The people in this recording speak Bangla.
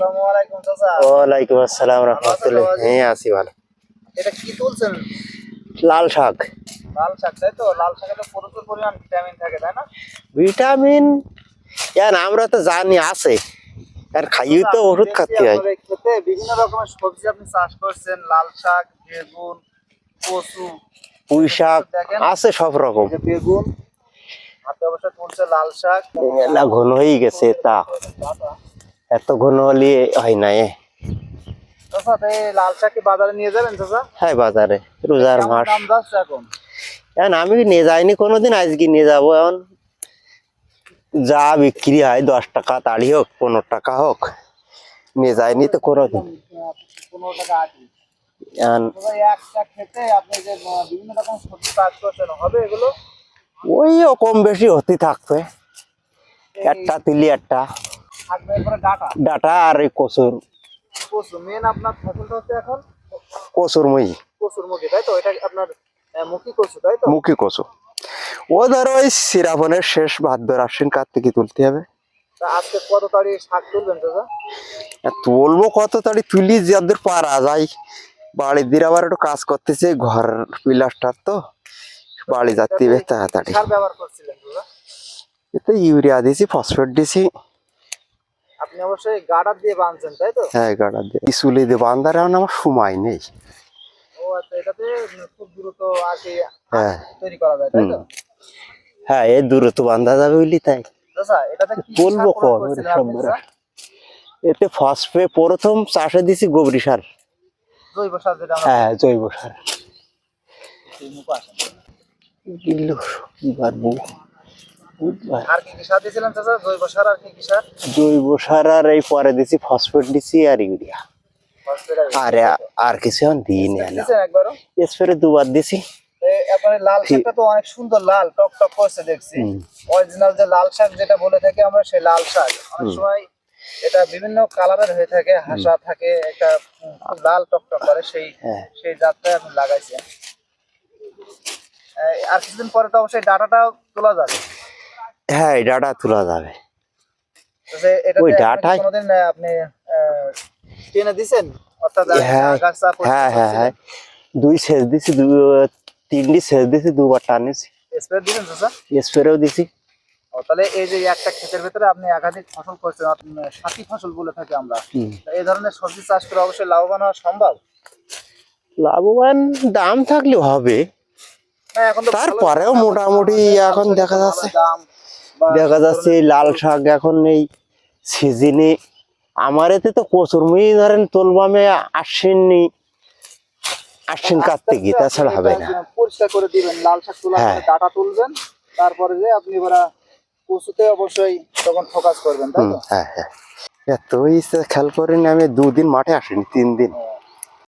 আসসালামু আলাইকুম চাচা। ওয়ালাইকুম আসসালাম রহমতুল্লাহ? হ্যাঁ আছি ভালো। এটা কি তুলছেন? লাল শাক। লাল শাক তাই তো? লাল শাকে তো প্রচুর পরিমাণ ভিটামিন থাকে তাই না? ভিটামিন? আমরা তো জানি আছে। আর খাইয়ে তো ওষুধ খাতে হয়। খেতে বিভিন্ন রকমের সবজি আপনি চাষ করছেন লাল শাক বেগুন কচু। পুঁই শাক আছে সব রকম। বেগুন হাতে অবশ্য তুলছে লাল শাক। ঘন হয়ে গেছে তা। এত ঘন হলে হয় না এ লাল শাক কি বাজারে নিয়ে যাবেন চাচা? হ্যাঁ বাজারে। রোজার কেমন মাস। দাম যাচ্ছে এখন? এখন আমি নিয়ে যাইনি কোনোদিন আজকে নিয়ে যাব। এখন যা বিক্রি হয় দশ টাকা তাড়ি হোক পনেরো টাকা হোক নিয়ে তো কোনোদিন। পনেরো টাকা আটি। একটা খেতে আপনি যে বিভিন্ন রকম সবজি চাষ করছেন হবে এগুলো? ওই কম বেশি হতে থাকবে একটা তিলি একটা। ডাটা? আর এই কচুর। কচু মেন আপনার ফসলটা হচ্ছে এখন? কচুর মই। কচুর মুখি তাই তো? এটা আপনার মুখি কচু তাই তো? মুখী কচু। ও ধরো ওই শেষ ভাদ্র আশ্বিন কার্তিকে তুলতে হবে। আজকে কত তারিখ শাক তুলবেন তুলবো কত তাড়ি তুলি যাদের পারা যায়। বাড়ির দিয়ে আবার একটু কাজ করতেছে ঘর পিলাস্টার তো। বাড়ি যাতে তাড়াতাড়ি। এতে ইউরিয়া দিছি ফসফেট দিছি। আপনি অবশ্যই গাডার দিয়ে বাঁধছেন তাই তো? হ্যাঁ গাড়া দিয়ে। ইসুলি দিয়ে বান্ধার এখন আমার সময় নেই। ও আচ্ছা এটাতে খুব দ্রুত আর কি হ্যাঁ। তৈরি করা যায় তাই তো? হ্যাঁ এই দূরে তো বান্ধা যাবে বুঝলি তাই। চাচা এটাতে কি বলব? এতে ফসফে প্রথম চাষে দিছি গোবরি সার। জৈব সার যেটা হ্যাঁ জৈব সার। কিলো কি পারব আর কি কি সার দিয়েছিলেন চাচা? জৈব সার আর কি কি সার? জৈব সার আর এই পরে দিছি ফসফেট দিছি আর ইউরিয়া। আর আর কিছু এখন দিই নি একবারও? স্প্রে দুবার দিছি। আপনার লাল শাকটা তো অনেক সুন্দর লাল টক টক করছে দেখছি। অরিজিনাল যে লাল শাক যেটা বলে থাকি আমরা সেই লাল শাক। অনেক সময় এটা বিভিন্ন কালারের হয়ে থাকে হাসা থাকে একটা লাল টক টক করে সেই হ্যাঁ। সেই জাতটাই আপনি লাগাইছেন আর কিছুদিন পরে তো অবশ্যই ডাটাটাও তোলা যাবে। হ্যাঁ এই ডাটা তোলা যাবে। ওই আহ, আপনি টেনে দিছেন? অর্থাৎ হ্যাঁ হ্যাঁ হ্যাঁ হ্যাঁ। দুই সেচ দিছি দু তিনটি সেচ দিছি দুবার টানিছি স্প্রে দিবেন তো স্যার স্প্রেও দিছি। তাহলে এই যে একটা ক্ষেতের ভেতরে আপনি একাধিক ফসল করছেন সাথী ফসল বলে থাকি আমরা। এই ধরনের সবজি চাষ করে অবশ্যই লাভবান হওয়া সম্ভব? লাভবান দাম থাকলে হবে। ভালো তারপরেও মোটামুটি এখন দেখা যাচ্ছে। দেখা যাচ্ছে লাল শাক এখন এই সিজনে আমার এতে তো কচুরমুই ধরেন তুলবামে আস্তে কার্তিক আস্তে তাছাড়া হবে না পরিষ্কার করে দিবেন লাল শাক তোলার হ্যাঁ। ডাটা তুলবেন তারপরে যে আপনি এবার কচুতে অবশ্যই তখন ফোকাস করবেন তাই তো হ্যাঁ হ্যাঁ এত ইচ্ছে খেয়াল করিনি আমি দুদিন মাঠে আসিনি তিন দিন।